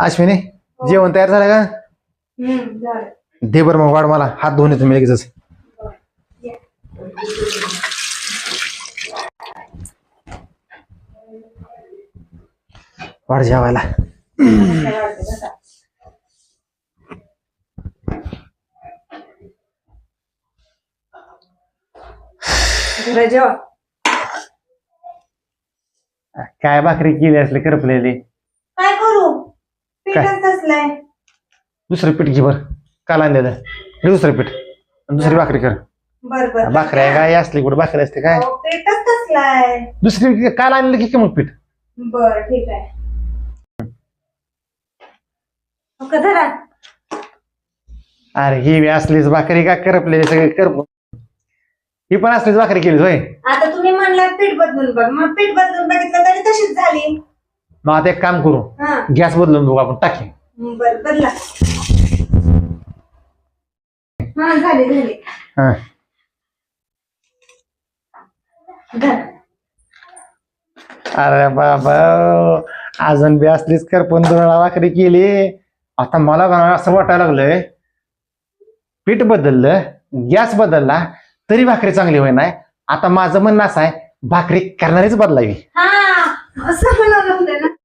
अश्विनी जेवण तयार झालं का? दे बरं मग वाढ मला. हात धुवून येतो मी लगेचच. वाढ जेवायला. काय भाकरी केली असली करपलेली? काय करू? पीठच तसलंय दुसरं पीठ घे बरं. काल आणलेलं घे दुसरं पीठ. आणि दुसरी भाकरी कर. बर बर. भाकऱ्या काय? असली कुठं भाकरी असते काय? अहो, पीठच तसलाय दुसरी काल आणलेलं घे की मग पीठ. बर ठीक आहे. हो का धरा अरे ही बी असलीच भाकरी का करपलेली सगळे करप ही पण असलीच भाकरी केली होय. आता तुम्ही म्हणलात पीठ बदलून बघ. मग पीठ बदलून बघितलं तरी तशीच झाली. मग आता एक काम करू. हा गॅस बदलून बघू आपण टाकी बर बदला. हा झाली झाली. हा. धरा. अरे बाबा अजून बी असलीच करपून दोळा भाकरी केली. आता मला का नाही असं वाटायला लागलंय? पीठ बदललं गॅस बदलला तरी भाकरी चांगली होई नाही आता माझं म्हणणं असं आहे भाकरी करणारीच बदलावी. हा असं म्हणावं लागलं ना.